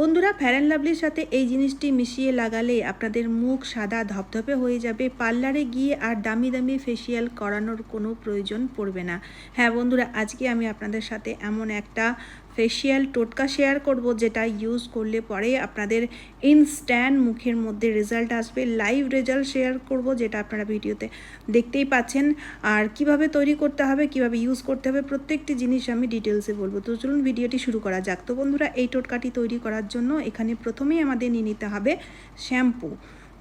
বন্ধুরা ফ্যারেন লাভলির সাথে এই জিনিসটি মিশিয়ে লাগালে আপনাদের মুখ সাদা ধপধপে হয়ে যাবে। পার্লারে গিয়ে আর দামি দামি ফেসিয়াল করানোর কোনো প্রয়োজন পড়বে না। হ্যাঁ বন্ধুরা, আজকে আমি আপনাদের সাথে এমন একটা ফেসিয়াল টোটকা শেয়ার করব, যেটা ইউজ করলে পরে আপনাদের ইনস্ট্যান্ট মুখের মধ্যে রেজাল্ট আসবে। লাইভ রেজাল্ট শেয়ার করব, যেটা আপনারা ভিডিওতে দেখতেই পাচ্ছেন। আর কীভাবে তৈরি করতে হবে, কীভাবে ইউজ করতে হবে, প্রত্যেকটি জিনিস আমি ডিটেলসে বলব। তো চলুন ভিডিওটি শুরু করা যাক। তো বন্ধুরা, এই টোটকাটি তৈরি করার জন্য এখানে প্রথমেই আমাদের নিয়ে নিতে হবে শ্যাম্পু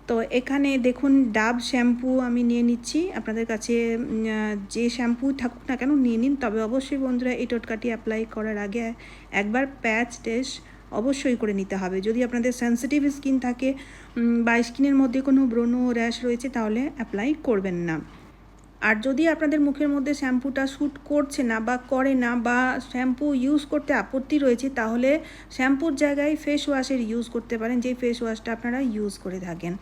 তো এখানে দেখুন, ডাব, শ্যাম্পু আমি নিয়ে নিচ্ছি। আপনাদের কাছে যে শ্যাম্পু থাকুক না কেন নিয়ে নিন। তবে অবশ্যই বন্ধুরা এই টোটকাটি অ্যাপ্লাই করার আগে একবার প্যাচ টেস্ট অবশ্যই করে নিতে হবে। যদি আপনাদের সেন্সিটিভ স্কিন থাকে বা স্কিনের মধ্যে কোনো ব্রণ র্যাশ রয়েছে, তাহলে অ্যাপ্লাই করবেন না। আর যদি আপনাদের মুখের মধ্যে শ্যাম্পুটা শ্যুট করছে না বা করে না, বা শ্যাম্পু ইউজ করতে আপত্তি রয়েছে, তাহলে শ্যাম্পুর জায়গায় ফেস ওয়াশের ইউজ করতে পারেন যে ফেস ওয়াশটা আপনারা ইউজ করে থাকেন।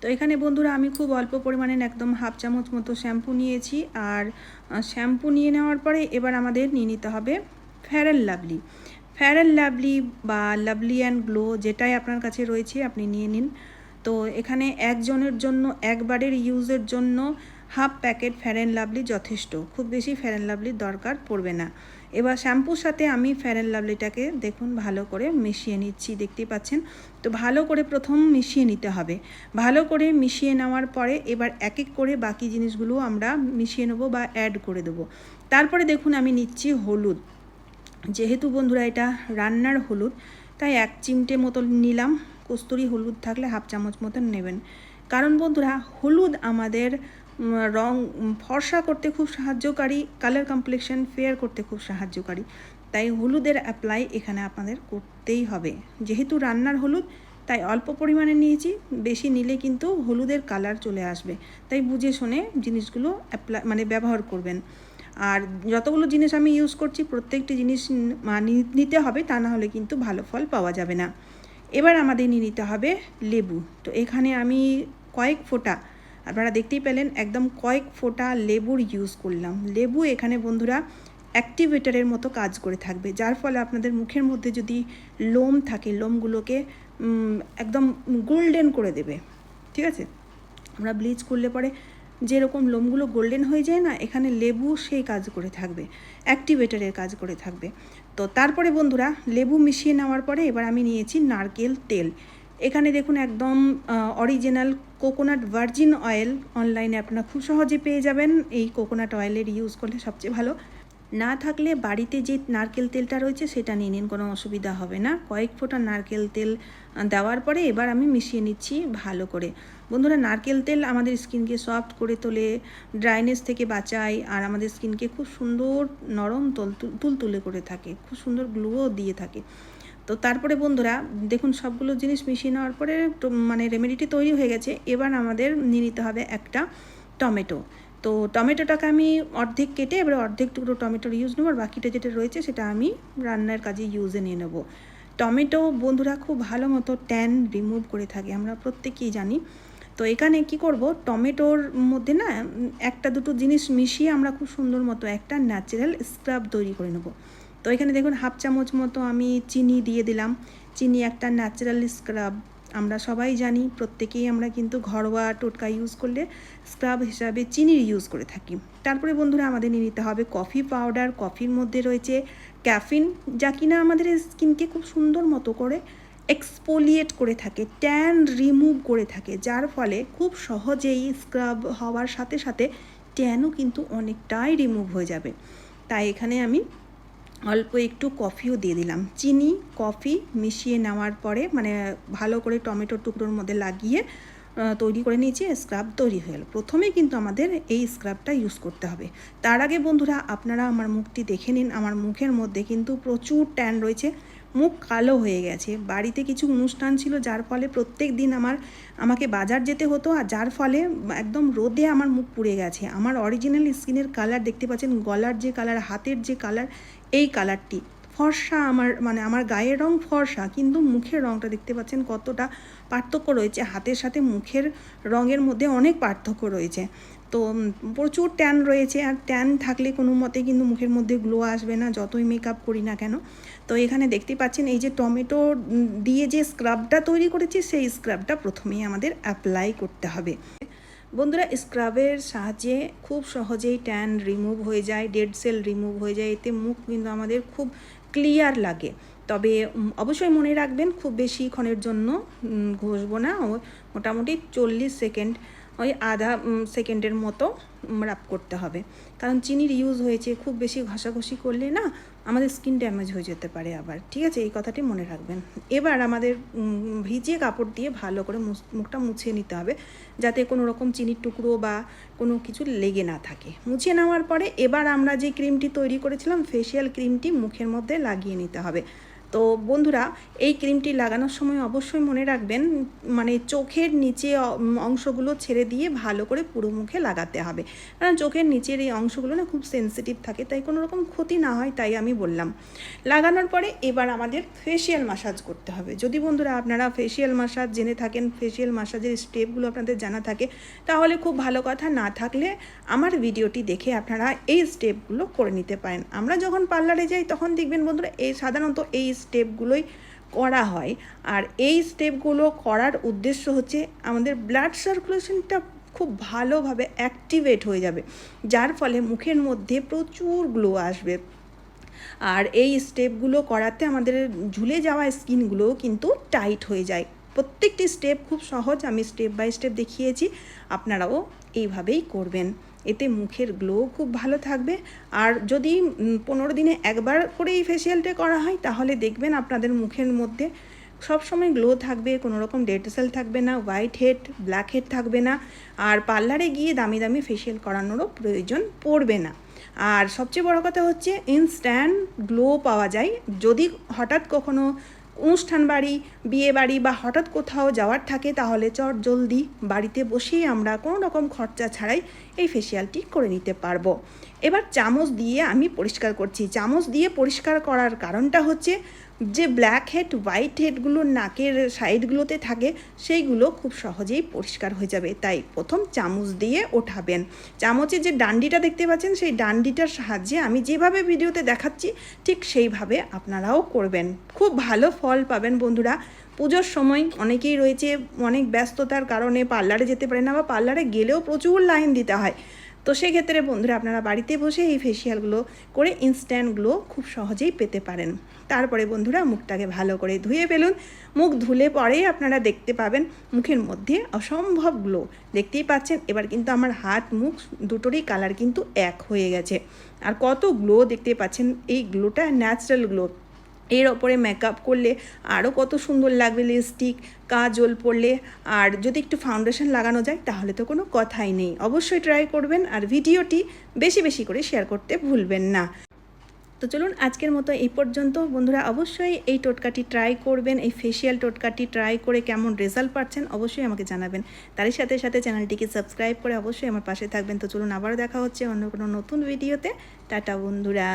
তো এখানে বন্ধুরা আমি খুব অল্প পরিমাণে একদম হাফ চামচ মতো শ্যাম্পু নিয়েছি আর শ্যাম্পু নিয়ে নেওয়ার পরে এবার আমাদের নিয়ে নিতে হবে fair and lovely fair and lovely বা লাভলি অ্যান্ড গ্লো যেটাই আপনার কাছে রয়েছে আপনি নিয়ে নিন। তো এখানে একজনের জন্য, একবারের ইউজের জন্য হাফ প্যাকেট ফ্যারেন লাভলি যথেষ্ট। খুব বেশি ফ্যারেন লাভলির দরকার পড়বে না। এবার শ্যাম্পুর সাথে আমি ফ্যারেন লাভলিটাকে দেখুন ভালো করে মিশিয়ে নিচ্ছি, দেখতেই পাচ্ছেন? তো ভালো করে প্রথম মিশিয়ে নিতে হবে। ভালো করে মিশিয়ে নেওয়ার পরে এবার এক এক করে বাকি জিনিসগুলো আমরা মিশিয়ে নেব বা অ্যাড করে দেবো। তারপরে দেখুন আমি নিচ্ছি হলুদ। যেহেতু বন্ধুরা এটা রান্নার হলুদ, তাই এক চিমটে মতো নিলাম। কস্তুরি হলুদ থাকলে হাফ চামচ মতন নেবেন। কারণ বন্ধুরা, হলুদ আমাদের রং ফর্সা করতে খুব সাহায্যকারী কালার কমপ্লেকশন ফেয়ার করতে খুব সাহায্যকারী। তাই হলুদের অ্যাপ্লাই এখানে আপনাদের করতেই হবে। যেহেতু রান্নার হলুদ, তাই অল্প পরিমাণে নিয়েছি, বেশি নিলে কিন্তু হলুদের কালার চলে আসবে। তাই বুঝে শুনে জিনিসগুলো অ্যাপ্লাই মানে ব্যবহার করবেন। আর যতগুলো জিনিস আমি ইউজ করছি, প্রত্যেকটি জিনিস নিতে হবে, তা না হলে কিন্তু ভালো ফল পাওয়া যাবে না। এবার আমাদের নিয়ে নিতে হবে লেবু। তো এখানে আমি কয়েক ফোঁটা, আপনারা দেখতেই পেলেন একদম কয়েক ফোঁটা লেবুর ইউজ করলাম। লেবু এখানে বন্ধুরা অ্যাক্টিভেটারের মতো কাজ করে থাকবে। যার ফলে আপনাদের মুখের মধ্যে যদি লোম থাকে, লোমগুলোকে একদম গোল্ডেন করে দেবে। ঠিক আছে? আমরা ব্লিচ করলে পরে যেরকম লোমগুলো গোল্ডেন হয়ে যায় না, এখানে লেবু সেই কাজ করে থাকবে, অ্যাক্টিভেটারের কাজ করে থাকবে। তো তারপরে বন্ধুরা, লেবু মিশিয়ে নেওয়ার পরে এবার আমি নিয়েছি নারকেল তেল। এখানে দেখুন একদম অরিজিনাল কোকোনাট ভার্জিন অয়েল অনলাইনে আপনারা খুব সহজে পেয়ে যাবেন। এই কোকোনাট অয়েলের ইউজ করলে সবচেয়ে ভালো। না থাকলে বাড়িতে যে নারকেল তেলটা রয়েছে সেটা নিয়ে নিন, কোনো অসুবিধা হবে না। কয়েক ফোঁটা নারকেল তেল দেওয়ার পরে এবার আমি মিশিয়ে নিচ্ছি ভালো করে। বন্ধুরা, নারকেল তেল আমাদের স্কিনকে সফট করে তোলে, ড্রাইনেস থেকে বাঁচায়, আর আমাদের স্কিনকে খুব সুন্দর নরম তুল তুলতুলে করে থাকে, খুব সুন্দর গ্লোও দিয়ে থাকে। তো তারপরে বন্ধুরা, দেখুন সবগুলো জিনিস মিশিয়ে নেওয়ার পরে মানে রেমেডিটি তৈরি হয়ে গেছে। এবার আমাদের নিয়ে নিতে হবে একটা টমেটো। তো টমেটোটাকে আমি অর্ধেক কেটে এবার অর্ধেক টুকরো টমেটোর ইউজ নেব, আর বাকিটা যেটা রয়েছে সেটা আমি রান্নার কাজে ইউজে নিয়ে নেব। টমেটো বন্ধুরা খুব ভালো মতো ট্যান রিমুভ করে থাকে, আমরা প্রত্যেকেই জানি। তো এখানে কি করব, টমেটোর মধ্যে না, একটা দুটো জিনিস মিশিয়ে আমরা খুব সুন্দর মতো একটা ন্যাচারাল স্ক্রাব তৈরি করে নেব। তো এখানে দেখুন, হাফ চামচ মতো আমি চিনি দিয়ে দিলাম। চিনি একটা ন্যাচারাল স্ক্রাব আমরা সবাই জানি, প্রত্যেকেই আমরা কিন্তু ঘরোয়া টোটকা ইউজ করলে স্ক্রাব হিসাবে চিনির ইউজ করে থাকি। তারপরে বন্ধুরা আমাদের নিয়ে নিতে হবে কফি পাউডার কফির মধ্যে রয়েছে ক্যাফিন যা কিনা আমাদের স্কিনকে খুব সুন্দর মতো করে এক্সপোলিয়েট করে থাকে ট্যান রিমুভ করে থাকে, যার ফলে খুব সহজেই স্ক্রাব হওয়ার সাথে সাথে ট্যানও কিন্তু অনেকটাই রিমুভ হয়ে যাবে। তাই এখানে আমি অল্প একটু কফিও দিয়ে দিলাম। চিনি, কফি মিশিয়ে নেওয়ার পরে মানে ভালো করে টমেটোর টুকরোর মধ্যে লাগিয়ে তৈরি করে নিয়েছি স্ক্রাব তৈরি হয়ে গেল। প্রথমে কিন্তু আমাদের এই স্ক্রাবটা ইউজ করতে হবে। তার আগে বন্ধুরা, আপনারা আমার মুখটি দেখে নিন। আমার মুখের মধ্যে কিন্তু প্রচুর ট্যান রয়েছে। মুখ কালো হয়ে গেছে। বাড়িতে কিছু অনুষ্ঠান ছিল, যার ফলে প্রত্যেক দিন আমার, আমাকে বাজার যেতে হতো আর যার ফলে একদম রোদে আমার মুখ পুড়ে গেছে। আমার অরিজিনাল স্কিনের কালার দেখতে পাচ্ছেন, গলার যে কালার হাতের যে কালার এই কালারটি ফর্সা আমার মানে আমার গায়ের রং ফর্সা, কিন্তু মুখের রংটা দেখতে পাচ্ছেন কতটা পার্থক্য রয়েছে। হাতের সাথে মুখের রঙের মধ্যে অনেক পার্থক্য রয়েছে। তো প্রচুর ট্যান রয়েছে আর ট্যান থাকলে কোনো মতে কিন্তু মুখের মধ্যে গ্লো আসবে না, যতই মেকআপ করি না কেন। তো এখানে দেখতে পাচ্ছেন এই যে টমেটো দিয়ে যে স্ক্রাবটা তৈরি করেছি, সেই স্ক্রাবটা প্রথমেই আমাদের অ্যাপ্লাই করতে হবে। বন্ধুরা স্ক্রাবের সাহায্যে খুব সহজেই ট্যান রিমুভ হয়ে যায় ডেড সেল রিমুভ হয়ে যায়, এতে মুখ কিন্তু আমাদের খুব ক্লিয়ার লাগে। তবে অবশ্যই মনে রাখবেন, খুব বেশিক্ষণের জন্য ঘষবো না, ও, মোটামুটি চল্লিশ সেকেন্ড আধা সেকেন্ডের মতো রাপ করতে হবে। কারণ চিনির ইউজ হয়েছে, খুব বেশি ঘষাঘষি করলে না, আমাদের স্কিন ড্যামেজ হয়ে যেতে পারে আবার। ঠিক আছে? এই কথাটি মনে রাখবেন। এবার আমাদের ভিজিয়ে কাপড় দিয়ে ভালো করে মুখটা মুছে নিতে হবে, যাতে কোনো রকম চিনির টুকরো বা কোনো কিছু লেগে না থাকে। মুছে নেওয়ার পরে এবার আমরা যে ক্রিমটি তৈরি করেছিলাম ফেসিয়াল ক্রিমটি মুখের মধ্যে লাগিয়ে নিতে হবে। তো বন্ধুরা, এই ক্রিমটি লাগানোর সময় অবশ্যই মনে রাখবেন মানে চোখের নিচে অংশগুলো ছেড়ে দিয়ে ভালো করে পুরো মুখে লাগাতে হবে। কারণ চোখের নিচের এই অংশগুলো না খুব সেনসিটিভ থাকে, তাই কোনো রকম ক্ষতি না হয় তাই আমি বললাম। লাগানোর পরে এবার আমাদের ফেসিয়াল মাসাজ করতে হবে। যদি বন্ধুরা আপনারা ফেসিয়াল মাসাজ জেনে থাকেন ফেসিয়াল মাসাজের স্টেপগুলো আপনাদের জানা থাকে, তাহলে খুব ভালো কথা না থাকলে আমার ভিডিওটি দেখে আপনারা এই স্টেপগুলো করে নিতে পারেন। আমরা যখন পার্লারে যাই, তখন দেখবেন বন্ধুরা, এই সাধারণত এই স্টেপগুলোই করা হয়। আর এই স্টেপগুলো করার উদ্দেশ্য হচ্ছে আমাদের ব্লাড সার্কুলেশনটা খুব ভালোভাবে অ্যাক্টিভেট হয়ে যাবে। যার ফলে মুখের মধ্যে প্রচুর গ্লো আসবে। আর এই স্টেপগুলো করাতে আমাদের ঝুলে যাওয়া স্কিনগুলোও কিন্তু টাইট হয়ে যায়। প্রত্যেকটি স্টেপ খুব সহজ, আমি স্টেপ বাই স্টেপ দেখিয়েছি। আপনারাও এইভাবেই করবেন। এতে মুখের গ্লো খুব ভালো থাকবে। আর যদি পনেরো দিনে একবার করে এই ফেসিয়ালটা করা হয়, তাহলে দেখবেন আপনাদের মুখের মধ্যে সবসময় গ্লো থাকবে কোনো রকম ডেড সেল থাকবে না হোয়াইট হেড ব্ল্যাক হেড থাকবে না। আর পার্লারে গিয়ে দামি দামি ফেসিয়াল করানোরও প্রয়োজন পড়বে না। আর সবচেয়ে বড় কথা হচ্ছে ইনস্ট্যান্ট গ্লো পাওয়া যায়। যদি হঠাৎ কখনো অনুষ্ঠান বাড়ি, বিয়ে বাড়ি বা হঠাৎ কোথাও যাওয়ার থাকে, তাহলে চট জলদি বাড়িতে বসেই আমরা কোনো রকম খরচা ছাড়াই এই ফেসিয়ালটি করে নিতে পারব। এবার চামচ দিয়ে আমি পরিষ্কার করছি। চামচ দিয়ে পরিষ্কার করার কারণটা হচ্ছে যে ব্ল্যাক হেড হোয়াইট হেডগুলো নাকের সাইডগুলোতে থাকে, সেইগুলো খুব সহজেই পরিষ্কার হয়ে যাবে। তাই প্রথম চামচ দিয়ে ওঠাবেন। চামচের যে ডান্ডিটা দেখতে পাচ্ছেন, সেই ডান্ডিটার সাহায্যে আমি যেভাবে ভিডিওতে দেখাচ্ছি, ঠিক সেইভাবে আপনারাও করবেন। খুব ভালো ফল পাবেন বন্ধুরা। পুজোর সময় অনেকেই রয়েছে অনেক ব্যস্ততার কারণে পার্লারে যেতে পারে না বা পার্লারে গেলেও প্রচুর লাইন দিতে হয়। তো সেক্ষেত্রে বন্ধুরা আপনারা বাড়িতে বসে এই ফেসিয়ালগুলো করে ইনস্ট্যান্টগুলো খুব সহজেই পেতে পারেন। তারপরে বন্ধুরা মুখটাকে ভালো করে ধুয়ে ফেলুন। মুখ ধুলে পরেই আপনারা দেখতে পাবেন মুখের মধ্যে অসম্ভব গ্লো দেখতেই পাচ্ছেন? এবার কিন্তু আমার হাত, মুখ দুটোরই কালার কিন্তু এক হয়ে গেছে। আর কত গ্লো দেখতে পাচ্ছেন? এই গ্লোটা ন্যাচারাল গ্লো এর ওপরে মেকআপ করলে আরও কত সুন্দর লাগবে লিপস্টিক কাজল পরলে। আর যদি একটু ফাউন্ডেশন লাগানো যায়, তাহলে তো কোনো কথাই নেই। অবশ্যই ট্রাই করবেন আর ভিডিওটি বেশি বেশি করে শেয়ার করতে ভুলবেন না। তো চলুন আজকের মতো এই পর্যন্ত। বন্ধুরা, অবশ্যই এই টোটকাটি ট্রাই করবেন, এই ফেসিয়াল টোটকাটি ট্রাই করে কেমন রেজাল্ট পাচ্ছেন, অবশ্যই আমাকে জানাবেন। তারই সাথে সাথে চ্যানেলটিকে সাবস্ক্রাইব করে অবশ্যই আমার পাশে থাকবেন। তো চলুন আবার দেখা হচ্ছে অন্য কোনো নতুন ভিডিওতে টাটা বন্ধুরা।